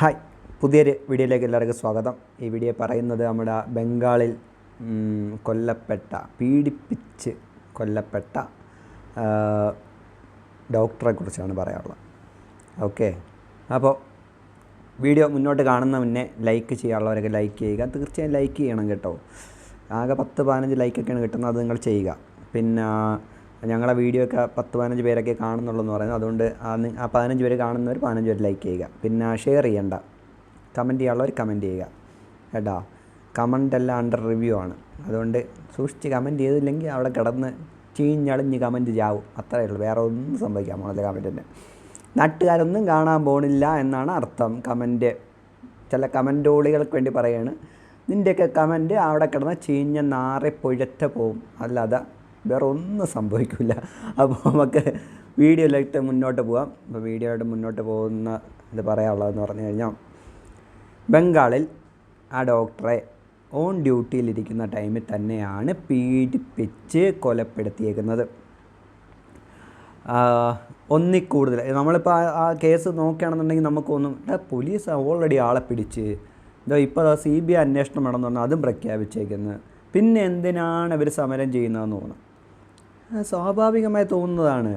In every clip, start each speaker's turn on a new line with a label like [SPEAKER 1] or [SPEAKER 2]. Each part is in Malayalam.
[SPEAKER 1] ഹായ് പുതിയൊരു വീഡിയോയിലേക്ക് എല്ലാവർക്കും സ്വാഗതം. ഈ വീഡിയോ പറയുന്നത് നമ്മുടെ ബംഗാളിൽ കൊല്ലപ്പെട്ട പീഡിപ്പിച്ച് കൊല്ലപ്പെട്ട ഡോക്ടറെ കുറിച്ചാണ് പറയാനുള്ളത്. ഓക്കെ അപ്പോൾ വീഡിയോ മുന്നോട്ട് കാണുന്ന മുന്നേ ലൈക്ക് ചെയ്യാനുള്ളവരൊക്കെ ലൈക്ക് ചെയ്യുക. തീർച്ചയായും ലൈക്ക് ചെയ്യണം കേട്ടോ. ആകെ പത്ത് പതിനഞ്ച് ലൈക്കൊക്കെയാണ് കിട്ടുന്നത് അത് നിങ്ങൾ ചെയ്യുക. പിന്നെ ഞങ്ങളെ വീഡിയോ ഒക്കെ പത്ത് പതിനഞ്ച് പേരൊക്കെ കാണുന്നുള്ളൂ എന്ന് പറയുന്നത്. അതുകൊണ്ട് ആ പതിനഞ്ച് പേര് കാണുന്നവർ പതിനഞ്ച് പേര് ലൈക്ക് ചെയ്യുക. പിന്നെ ഷെയർ ചെയ്യണ്ട. കമന്റ് ചെയ്യാനുള്ളവർ കമന്റ് ചെയ്യുക. കേട്ടോ? കമന്റ് എല്ലാം അണ്ടർ റിവ്യൂ ആണ്. അതുകൊണ്ട് സൂക്ഷിച്ച് കമന്റ് ചെയ്തില്ലെങ്കിൽ അവിടെ കിടന്ന് ചീഞ്ഞളിഞ്ഞ് കമന്റ് ചാവും. അത്രയേ ഉള്ളൂ. വേറെ ഒന്നും സംഭവിക്കാൻ പോണില്ല കമന്റിന്റെ നാട്ടുകാരൊന്നും കാണാൻ പോണില്ല എന്നാണ് അർത്ഥം. കമന്റ് ചില കമന്റോളികൾക്ക് വേണ്ടി പറയുകയാണ് നിന്റെയൊക്കെ കമന്റ് അവിടെ കിടന്ന് ചീഞ്ഞ നാറി പൊഴറ്റ പോവും. അല്ലാതെ വേറെ ഒന്നും സംഭവിക്കില്ല അപ്പോൾ നമുക്ക് വീഡിയോയിലായിട്ട് മുന്നോട്ട് പോകാം അപ്പോൾ വീഡിയോ ആയിട്ട് മുന്നോട്ട് പോകുന്ന ഇത് പറയാനുള്ളതെന്ന് പറഞ്ഞു കഴിഞ്ഞാൽ ബംഗാളിൽ ആ ഡോക്ടറെ ഓൺ ഡ്യൂട്ടിയിലിരിക്കുന്ന ടൈമിൽ തന്നെയാണ് പീഡിപ്പിച്ച് കൊലപ്പെടുത്തിയേക്കുന്നത്. ഒന്നിൽ കൂടുതൽ നമ്മളിപ്പോൾ ആ- കേസ് നോക്കുകയാണെന്നുണ്ടെങ്കിൽ നമുക്കൊന്നും പോലീസ് ഓൾറെഡി ആളെ പിടിച്ച് ഇതോ ഇപ്പോൾ സി ബി ഐ അന്വേഷണം വേണമെന്ന് പറഞ്ഞാൽ അതും പ്രഖ്യാപിച്ചേക്കുന്നത് പിന്നെ എന്തിനാണ് ഇവർ സമരം ചെയ്യുന്നതെന്ന് തോന്നുന്നു? സ്വാഭാവികമായി തോന്നുന്നതാണ്.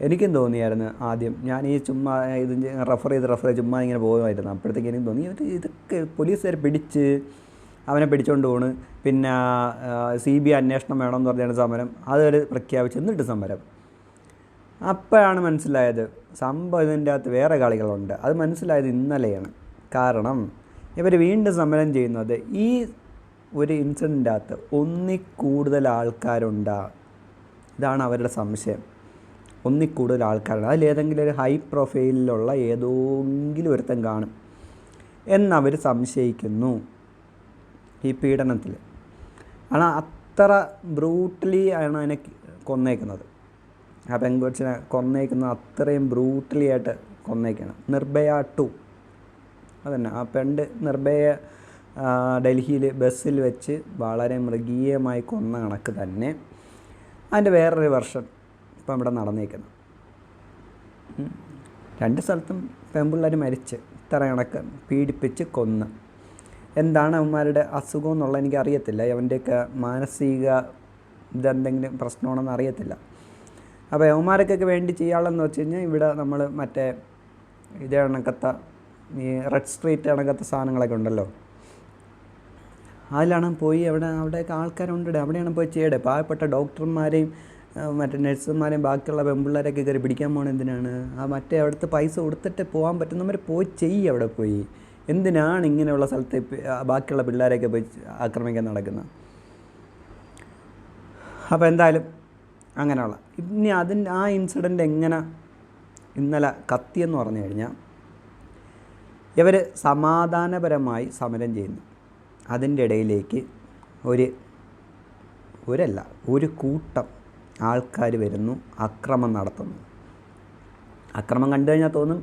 [SPEAKER 1] എനിക്കും തോന്നിയായിരുന്നു ആദ്യം. ഞാൻ ഈ ചുമ്മാ ഇത് റഫർ ചെയ്ത് റഫർ ചെയ്ത് ചുമ്മാ ഇങ്ങനെ പോകുമായിരുന്നു. അപ്പോഴത്തേക്ക് എനിക്ക് തോന്നി ഇവർ ഇതൊക്കെ പോലീസുകാർ പിടിച്ച് അവനെ പിടിച്ചുകൊണ്ട് പോണ്. പിന്നെ സി ബി അന്വേഷണം വേണമെന്ന് പറഞ്ഞാണ് സമരം. അതൊരു പ്രഖ്യാപിച്ച് എന്നിട്ട് സമരം. അപ്പോഴാണ് മനസ്സിലായത് സംഭവം ഇതിന്റെ അകത്ത് വേറെ കളികളുണ്ട്. അത് മനസ്സിലായത് ഇന്നലെയാണ്. കാരണം ഇവർ വീണ്ടും സമരം ചെയ്യുന്നത് ഈ ഒരു ഇൻസിഡന്റ് അകത്ത് ഒന്നിൽ കൂടുതൽ ആൾക്കാരുണ്ടാ ഇതാണ് അവരുടെ സംശയം. ഒന്നിൽ കൂടുതൽ ആൾക്കാരുണ്ട് അതിലേതെങ്കിലും ഒരു ഹൈ പ്രൊഫൈലിലുള്ള ഏതെങ്കിലും ഒരുത്തൻ കാണും എന്നവർ സംശയിക്കുന്നു ഈ പീഡനത്തിൽ ആണ് അത്ര ബ്രൂട്ടലി ആണ് അതിനെ കൊന്നേക്കുന്നത്. ആ പെൺകൊച്ചിനെ കൊന്നേക്കുന്നത് അത്രയും ബ്രൂട്ടലി ആയിട്ട് കൊന്നേക്കണം. നിർഭയ ടു. അതന്നെ. ആ പെണ്ട് നിർഭയ ഡൽഹിയിൽ ബസ്സിൽ വെച്ച് വളരെ മൃഗീയമായി കൊന്ന കണക്ക് തന്നെ. അതിന്റെ വേറൊരു വർഷം ഇപ്പം ഇവിടെ നടന്നേക്കുന്നു. രണ്ട് സ്ഥലത്തും പെൺപിള്ളേർ മരിച്ച് ഇത്ര കണക്ക് പീഡിപ്പിച്ച് കൊന്ന്. എന്താണ് അവന്മാരുടെ അസുഖം എന്നുള്ള എനിക്ക് അറിയത്തില്ല അവന്റെയൊക്കെ മാനസിക ഇതെന്തെങ്കിലും പ്രശ്നമാണെന്ന് അറിയത്തില്ല. അപ്പോൾ യവന്മാർക്കൊക്കെ വേണ്ടി ചെയ്യാനുള്ളതെന്ന് വെച്ച് കഴിഞ്ഞാൽ ഇവിടെ നമ്മൾ മറ്റേ ഇതേ അണക്കത്ത ഈ റെഡ് സ്ട്രീറ്റ് അണക്കത്ത സാധനങ്ങളൊക്കെ ഉണ്ടല്ലോ. അതിലാണ് പോയി അവിടെ അവിടെയൊക്കെ ആൾക്കാരുണ്ട്. അവിടെയാണ് പോയി ചെയ്യടെ. പാവപ്പെട്ട ഡോക്ടർമാരെയും മറ്റേ നഴ്സുമാരെയും ബാക്കിയുള്ള പെമ്പിള്ളേരൊക്കെ കയറി പിടിക്കാൻ പോകണം എന്തിനാണ്? ആ മറ്റേ അവിടുത്തെ പൈസ കൊടുത്തിട്ട് പോകാൻ പറ്റുന്നവർ പോയി ചെയ്യും അവിടെ പോയി. എന്തിനാണ് ഇങ്ങനെയുള്ള സ്ഥലത്ത് ബാക്കിയുള്ള പിള്ളേരെയൊക്കെ പോയി ആക്രമിക്കാൻ നടക്കുന്നത് അപ്പോൾ എന്തായാലും അങ്ങനെയുള്ള. ഇനി അതിന്റെ ആ ഇൻസിഡന്റ് എങ്ങനെ ഇന്നലെ കത്തിയെന്ന് പറഞ്ഞു കഴിഞ്ഞാൽ ഇവർ സമാധാനപരമായി സമരം ചെയ്യുന്നു. അതിന്റെ ഇടയിലേക്ക് ഒരു ഒരല്ല ഒരു കൂട്ടം ആൾക്കാർ വരുന്നു അക്രമം നടത്തുന്നു. അക്രമം കണ്ടു കഴിഞ്ഞാൽ തോന്നും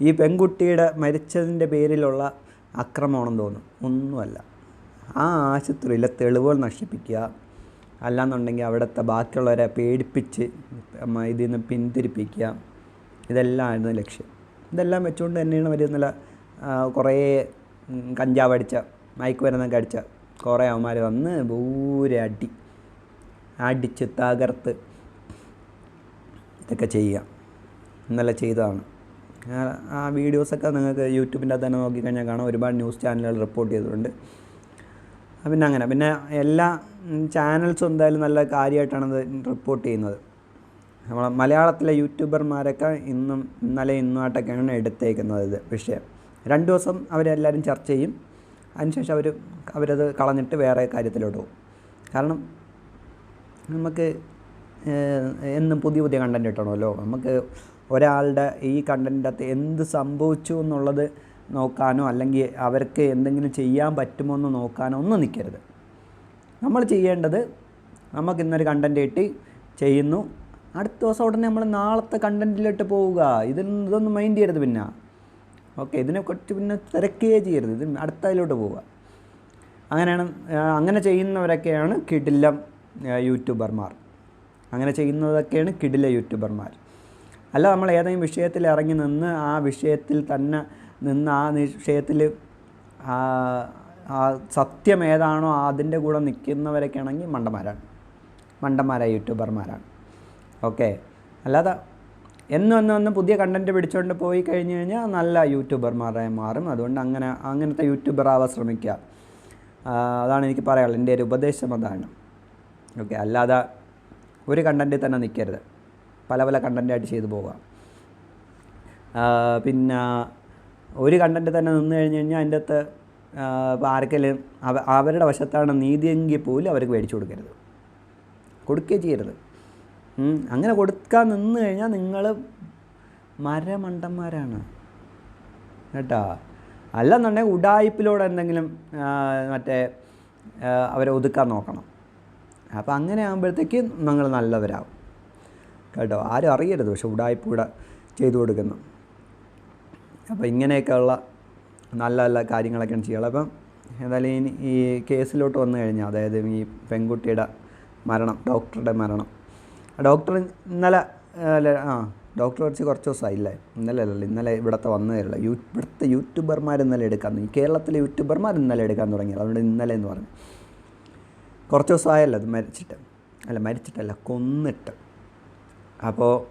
[SPEAKER 1] ഈ പെൺകുട്ടിയുടെ മരിച്ചതിന്റെ പേരിലുള്ള അക്രമമാണെന്ന് തോന്നും. ഒന്നുമല്ല. ആ ആശുപത്രിയിലെ തെളിവുകൾ നശിപ്പിക്കുക അല്ലാന്നുണ്ടെങ്കിൽ അവിടുത്തെ ബാക്കിയുള്ളവരെ പേടിപ്പിച്ച് ഇതിൽ നിന്ന് പിന്തിരിപ്പിക്കുക ഇതെല്ലാം ആയിരുന്നു ലക്ഷ്യം. ഇതെല്ലാം വെച്ചുകൊണ്ട് തന്നെയാണ് അവർ കുറേ ഉം, കഞ്ചാവ് വരുന്ന കടിച്ച കുറേ അവന്മാർ വന്ന് ദൂരെ അടി അടിച്ച് തകർത്ത് ഇതൊക്കെ ചെയ്യുക. ഇന്നലെ ചെയ്തതാണ്. ആ- വീഡിയോസൊക്കെ നിങ്ങൾക്ക് യൂട്യൂബിന്റെ തന്നെ നോക്കിക്കഴിഞ്ഞാൽ കാണാം. ഒരുപാട് ന്യൂസ് ചാനലുകൾ റിപ്പോർട്ട് ചെയ്തിട്ടുണ്ട്. പിന്നെ അങ്ങനെ. പിന്നെ എല്ലാ ചാനൽസും എന്തായാലും നല്ല കാര്യമായിട്ടാണ് ഇത് റിപ്പോർട്ട് ചെയ്യുന്നത്. നമ്മളെ മലയാളത്തിലെ യൂട്യൂബർമാരൊക്കെ ഇന്നും ഇന്നലെ ഇന്നുമായിട്ടൊക്കെയാണ് എടുത്തേക്കുന്നത് ഇത് വിഷയം. രണ്ട് ദിവസം അവരെല്ലാവരും ചർച്ച ചെയ്യും. അതിനുശേഷം അവർ അവരത് കളഞ്ഞിട്ട് വേറെ കാര്യത്തിലോട്ട് പോകും. കാരണം നമുക്ക് എന്നും പുതിയ പുതിയ കണ്ടന്റ് കിട്ടണമല്ലോ. നമുക്ക് ഒരാളുടെ ഈ കണ്ടന്റിന്റെ അകത്ത് എന്ത് സംഭവിച്ചു എന്നുള്ളത് നോക്കാനോ അല്ലെങ്കിൽ അവർക്ക് എന്തെങ്കിലും ചെയ്യാൻ പറ്റുമോ എന്ന് നോക്കാനോ ഒന്നും നിൽക്കരുത് നമ്മൾ ചെയ്യേണ്ടത് നമുക്ക് ഇന്നൊരു കണ്ടന്റ് കിട്ടി ചെയ്യുന്നു. അടുത്ത ദിവസം ഉടനെ നമ്മൾ നാളത്തെ കണ്ടന്റിലോട്ട് പോവുക ഇതിൽ ഇതൊന്നും മൈൻഡ് ചെയ്യരുത് പിന്നെ. ഓക്കെ ഇതിനെ കുറച്ച് പിന്നെ തിരക്കുകയേ ചെയ്യരുത്. ഇത് അടുത്തതിലോട്ട് പോവുക. അങ്ങനെയാണ് അങ്ങനെ ചെയ്യുന്നവരൊക്കെയാണ് കിടിലം യൂട്യൂബർമാർ. അങ്ങനെ ചെയ്യുന്നതൊക്കെയാണ് കിടില യൂട്യൂബർമാർ. അല്ല നമ്മൾ ഏതെങ്കിലും വിഷയത്തിൽ ഇറങ്ങി നിന്ന് ആ വിഷയത്തിൽ തന്നെ നിന്ന് ആ വിഷയത്തിൽ ആ സത്യം ഏതാണോ അതിന്റെ കൂടെ നിൽക്കുന്നവരൊക്കെ ആണെങ്കിൽ മണ്ടന്മാരാണ്. മണ്ടന്മാരായ യൂട്യൂബർമാരാണ്. ഓക്കെ അല്ലാതെ എന്നും പുതിയ കണ്ടന്റ് പിടിച്ചുകൊണ്ട് പോയി കഴിഞ്ഞ് കഴിഞ്ഞാൽ നല്ല യൂട്യൂബർമാരായി മാറും. അതുകൊണ്ട് അങ്ങനെ അങ്ങനത്തെ യൂട്യൂബർ ആവാൻ ശ്രമിക്കുക അതാണ് എനിക്ക് പറയാനുള്ളത്. എന്റെ ഒരു ഉപദേശം അതാണ്. ഓക്കെ അല്ലാതെ ഒരു കണ്ടന്റിൽ തന്നെ നിൽക്കരുത് പല പല കണ്ടന്റായിട്ട് ചെയ്തു പോവുക പിന്നെ ഒരു കണ്ടന്റ് തന്നെ നിന്ന് കഴിഞ്ഞ് കഴിഞ്ഞാൽ അതിന്റെ അകത്ത് ഇപ്പോൾ ആർക്കെങ്കിലും അവ അവരുടെ വശത്താണ് നീതിയെങ്കിൽ പോലും അവർക്ക് മേടിച്ചു കൊടുക്കരുത്. കൊടുക്കുകയും ചെയ്യരുത്. അങ്ങനെ കൊടുക്കാൻ നിന്ന് കഴിഞ്ഞാൽ നിങ്ങൾ മരമണ്ടന്മാരാണ്. കേട്ടോ? അല്ലെന്നുണ്ടെങ്കിൽ ഉഡായിപ്പിലൂടെ എന്തെങ്കിലും മറ്റേ അവരെ ഒതുക്കാൻ നോക്കണം. അപ്പോൾ അങ്ങനെ ആകുമ്പോഴത്തേക്ക് നിങ്ങൾ നല്ലവരാകും കേട്ടോ? ആരും അറിയരുത് പക്ഷെ ഉടായ്പ കൂടെ ചെയ്തു കൊടുക്കുന്നു. അപ്പോൾ ഇങ്ങനെയൊക്കെയുള്ള നല്ല നല്ല കാര്യങ്ങളൊക്കെയാണ് ചെയ്യുള്ളത് അപ്പം ഇനി ഈ കേസിലോട്ട് വന്നു കഴിഞ്ഞാൽ അതായത് ഈ പെൺകുട്ടിയുടെ മരണം ഡോക്ടറുടെ മരണം ഡോക്ടർ ഇന്നലെ അല്ല ആ ഡോക്ടർ കുറച്ച് കുറച്ച് ദിവസമായില്ലേ ഇന്നലെ അല്ലല്ലോ ഇന്നലെ ഇവിടുത്തെ വന്നതല്ല യൂ ഇവിടുത്തെ യൂട്യൂബർമാർ ഇന്നലെ എടുക്കാൻ തുടങ്ങി. കേരളത്തിലെ യൂട്യൂബർമാർ ഇന്നലെ എടുക്കാൻ തുടങ്ങി അതുകൊണ്ട് ഇന്നലെ എന്ന് പറഞ്ഞു. കുറച്ച് ദിവസമായല്ലോ അത് മരിച്ചിട്ട്. അല്ല മരിച്ചിട്ടല്ല കൊന്നിട്ട്. അപ്പോൾ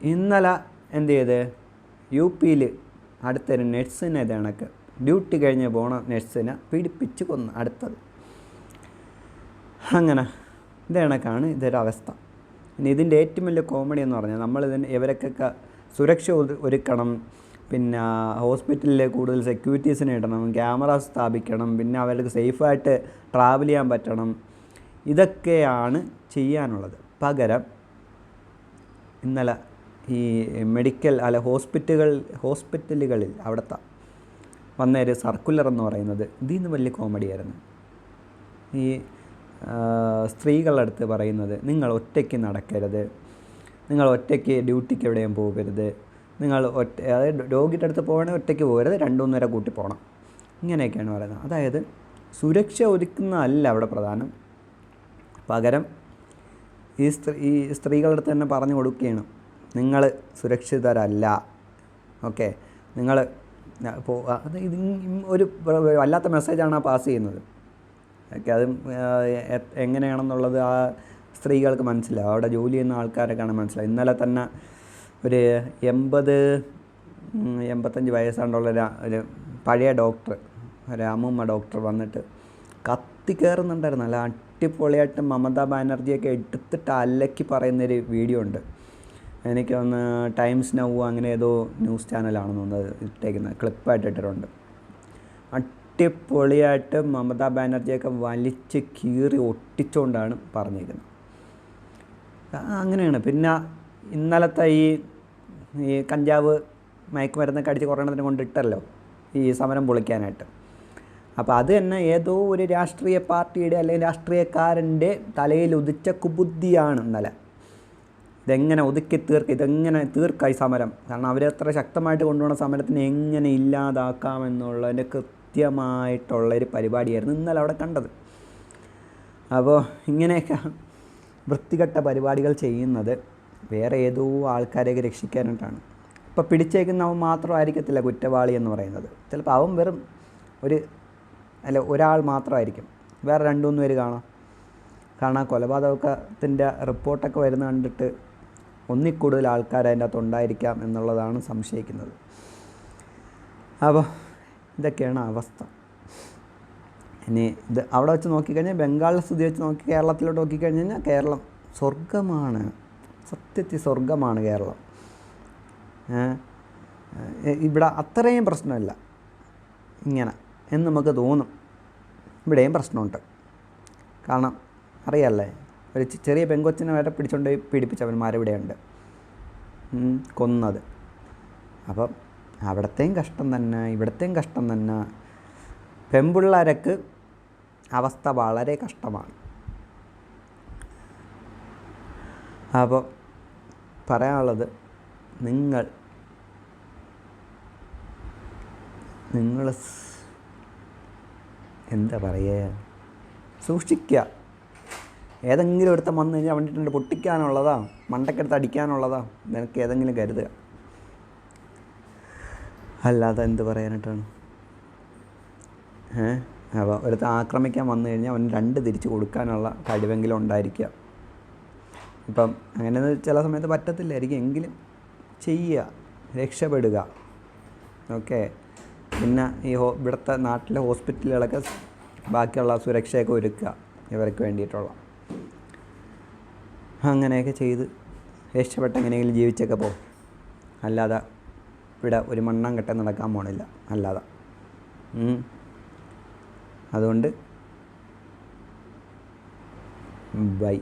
[SPEAKER 1] ഇന്നലെ എന്ത് ചെയ്ത്? യു പിയിൽ അടുത്തൊരു നഴ്സിനെ ഇത് ഡ്യൂട്ടി കഴിഞ്ഞ് പോണ നഴ്സിനെ പീഡിപ്പിച്ച് കൊന്ന് അടുത്തത്. അങ്ങനെ ഇത് കണക്കാണ് ഇതൊരവസ്ഥ ഇനി ഇതിന്റെ ഏറ്റവും വലിയ കോമഡി എന്ന് പറഞ്ഞാൽ നമ്മൾ ഇതിന് ഇവരൊക്കെ സുരക്ഷ ഒരുക്കണം. പിന്നെ ഹോസ്പിറ്റലിൽ കൂടുതൽ സെക്യൂരിറ്റീസിനെ ഇടണം. ക്യാമറ സ്ഥാപിക്കണം. പിന്നെ അവർക്ക് സേഫായിട്ട് ട്രാവൽ ചെയ്യാൻ പറ്റണം. ഇതൊക്കെയാണ് ചെയ്യാനുള്ളത്. പകരം ഇന്നലെ ഈ മെഡിക്കൽ അല്ല ഹോസ്പിറ്റലുകൾ ഹോസ്പിറ്റലുകളിൽ അവിടുത്തെ വന്ന ഒരു സർക്കുലർ എന്ന് പറയുന്നത് ഇതിൽ നിന്ന് വലിയ കോമഡിയായിരുന്നു ഈ സ്ത്രീകളുടെ അടുത്ത് പറയുന്നത് നിങ്ങൾ ഒറ്റയ്ക്ക് നടക്കരുത്. നിങ്ങൾ ഒറ്റയ്ക്ക് ഡ്യൂട്ടിക്ക് എവിടെയും പോകരുത്. നിങ്ങൾ ഒറ്റ അതായത് രോഗിയുടെ അടുത്ത് പോകണമെങ്കിൽ ഒറ്റയ്ക്ക് പോകരുത്. രണ്ടുമൂന്നര കൂട്ടി പോകണം ഇങ്ങനെയൊക്കെയാണ് പറയുന്നത്. അതായത് സുരക്ഷ ഒരുക്കുന്നതല്ല അവിടെ പ്രധാനം. പകരം ഈ സ്ത്രീ ഈ സ്ത്രീകളുടെ അടുത്ത് തന്നെ പറഞ്ഞു കൊടുക്കുകയാണ്. നിങ്ങൾ സുരക്ഷിതരല്ല. ഓക്കെ. നിങ്ങൾ ഇപ്പോൾ അത് ഇത് ഒരു വല്ലാത്ത മെസ്സേജാണ് ആ പാസ് ചെയ്യുന്നത്. ഓക്കെ അത് എങ്ങനെയാണെന്നുള്ളത് ആ സ്ത്രീകൾക്ക് മനസ്സിലാവും. അവിടെ ജോലി ചെയ്യുന്ന ആൾക്കാരൊക്കെയാണ് മനസ്സിലാവും. ഇന്നലെ തന്നെ ഒരു എൺപത് എൺപത്തഞ്ച് വയസ്സാണ്ടുള്ള ഒരു പഴയ ഡോക്ടർ ഒരു അമ്മൂമ്മ ഡോക്ടർ വന്നിട്ട് കത്തി കയറുന്നുണ്ടായിരുന്നു നല്ല അടിപൊളിയായിട്ട് മമതാ ബാനർജിയൊക്കെ എടുത്തിട്ട് അലക്കി പറയുന്നൊരു വീഡിയോ ഉണ്ട്. എനിക്ക് ഒന്ന് ടൈംസ് നൗ അങ്ങനെ ഏതോ ന്യൂസ് ചാനലാണെന്ന് തോന്നുന്നത് ഇട്ടേക്കുന്നത് ക്ലിപ്പായിട്ട് ഇട്ടിട്ടുണ്ട്. അടിപൊളിയായിട്ട് മമതാ ബാനർജിയൊക്കെ വലിച്ച് കീറി ഒട്ടിച്ചുകൊണ്ടാണ് പറഞ്ഞിരിക്കുന്നത്. അങ്ങനെയാണ്. പിന്നെ ഇന്നലത്തെ ഈ ഈ കഞ്ചാവ് മയക്കുമരുന്നൊക്കെ അടിച്ച് കുറേ എണ്ണത്തിന് കൊണ്ടിട്ടല്ലോ ഈ സമരം പൊളിക്കാനായിട്ട്. അപ്പോൾ അത് തന്നെ ഏതോ ഒരു രാഷ്ട്രീയ പാർട്ടിയുടെ അല്ലെങ്കിൽ രാഷ്ട്രീയക്കാരന്റെ തലയിൽ ഉദിച്ച കുബുദ്ധിയാണ് ഇന്നലെ. ഇതെങ്ങനെ ഒതുക്കി തീർക്കുക ഇതെങ്ങനെ തീർക്കുക ഈ സമരം? കാരണം അവരെത്ര ശക്തമായിട്ട് കൊണ്ടുപോകുന്ന സമരത്തിനെ എങ്ങനെ ഇല്ലാതാക്കാം എന്നുള്ളതിന്റെ കൃത്യമായിട്ടുള്ള ഒരു പരിപാടിയായിരുന്നു ഇന്നലെ അവിടെ കണ്ടത്. അപ്പോൾ ഇങ്ങനെയൊക്കെ വൃത്തികെട്ട പരിപാടികൾ ചെയ്യുന്നത് വേറെ ഏതോ ആൾക്കാരെയൊക്കെ രക്ഷിക്കാനായിട്ടാണ്. ഇപ്പോൾ പിടിച്ചേക്കുന്നവൻ മാത്രമായിരിക്കത്തില്ല കുറ്റവാളി എന്ന് പറയുന്നത്. ചിലപ്പോൾ അവൻ വെറും ഒരു അല്ല ഒരാൾ മാത്രമായിരിക്കും. വേറെ രണ്ട് മൂന്ന് പേര് കാണാം. കാരണം കൊലപാതകത്തിന്റെ റിപ്പോർട്ടൊക്കെ വരുന്ന കണ്ടിട്ട് ഒന്നിൽ കൂടുതൽ ആൾക്കാർ അതിന്റെ അകത്ത് ഉണ്ടായിരിക്കാം എന്നുള്ളതാണ് സംശയിക്കുന്നത്. അപ്പോൾ ഇതൊക്കെയാണ് അവസ്ഥ. ഇനി ഇത് അവിടെ വെച്ച് നോക്കിക്കഴിഞ്ഞാൽ ബംഗാളിലെ സ്ഥിതി വെച്ച് നോക്കി കേരളത്തിലോട്ട് നോക്കിക്കഴിഞ്ഞ് കഴിഞ്ഞാൽ കേരളം സ്വർഗമാണ് സത്യത്തിൽ സ്വർഗമാണ് കേരളം. ഇവിടെ അത്രയും പ്രശ്നമില്ല. ഇങ്ങനെ എന്ന് നമുക്ക് തോന്നും. ഇവിടെയും പ്രശ്നമുണ്ട്. കാരണം അറിയാമല്ലേ ഒരു ചെറിയ പെങ്കൊച്ചിനെ വരെ പിടിച്ചുകൊണ്ട് പീഡിപ്പിച്ചവന്മാരിവിടെയുണ്ട്. കൊന്നത്. അപ്പം അവിടത്തെയും കഷ്ടം തന്നെ ഇവിടത്തെയും കഷ്ടം തന്നെ. പെൺപിള്ളേരക്ക് അവസ്ഥ വളരെ കഷ്ടമാണ്. അപ്പോൾ പറയാനുള്ളത് നിങ്ങൾ നിങ്ങൾ എന്താ പറയുക? സൂക്ഷിക്കുക. ഏതെങ്കിലും ഒരുത്തം വന്നു കഴിഞ്ഞാൽ വേണ്ടിയിട്ടുണ്ട് പൊട്ടിക്കാനുള്ളതാ മണ്ടക്കെടുത്ത് അടിക്കാനുള്ളതാ നിനക്ക് ഏതെങ്കിലും കരുതുക. അല്ലാതെ എന്ത് പറയാനായിട്ടാണ്? ഏ അപ്പോൾ ഒരുത്ത ആക്രമിക്കാൻ വന്നു കഴിഞ്ഞാൽ അവന് രണ്ട് തിരിച്ച് കൊടുക്കാനുള്ള കഴിവെങ്കിലും ഉണ്ടായിരിക്കുക. ഇപ്പം അങ്ങനെ ചില സമയത്ത് പറ്റത്തില്ലായിരിക്കും. എങ്കിലും ചെയ്യുക രക്ഷപ്പെടുക. ഓക്കെ. പിന്നെ ഈ ഹോ ഇവിടുത്തെ നാട്ടിലെ ഹോസ്പിറ്റലുകളൊക്കെ ബാക്കിയുള്ള സുരക്ഷയൊക്കെ ഒരുക്കുക ഇവർക്ക് വേണ്ടിയിട്ടുള്ള. അങ്ങനെയൊക്കെ ചെയ്ത് രക്ഷപ്പെട്ട് എങ്ങനെയെങ്കിലും ജീവിച്ചൊക്കെ പോകും അല്ലാതെ ഇവിടെ ഒരു മണ്ണം കെട്ട നടക്കാൻ പോണില്ല അല്ലാതെ. അതുകൊണ്ട് ബൈ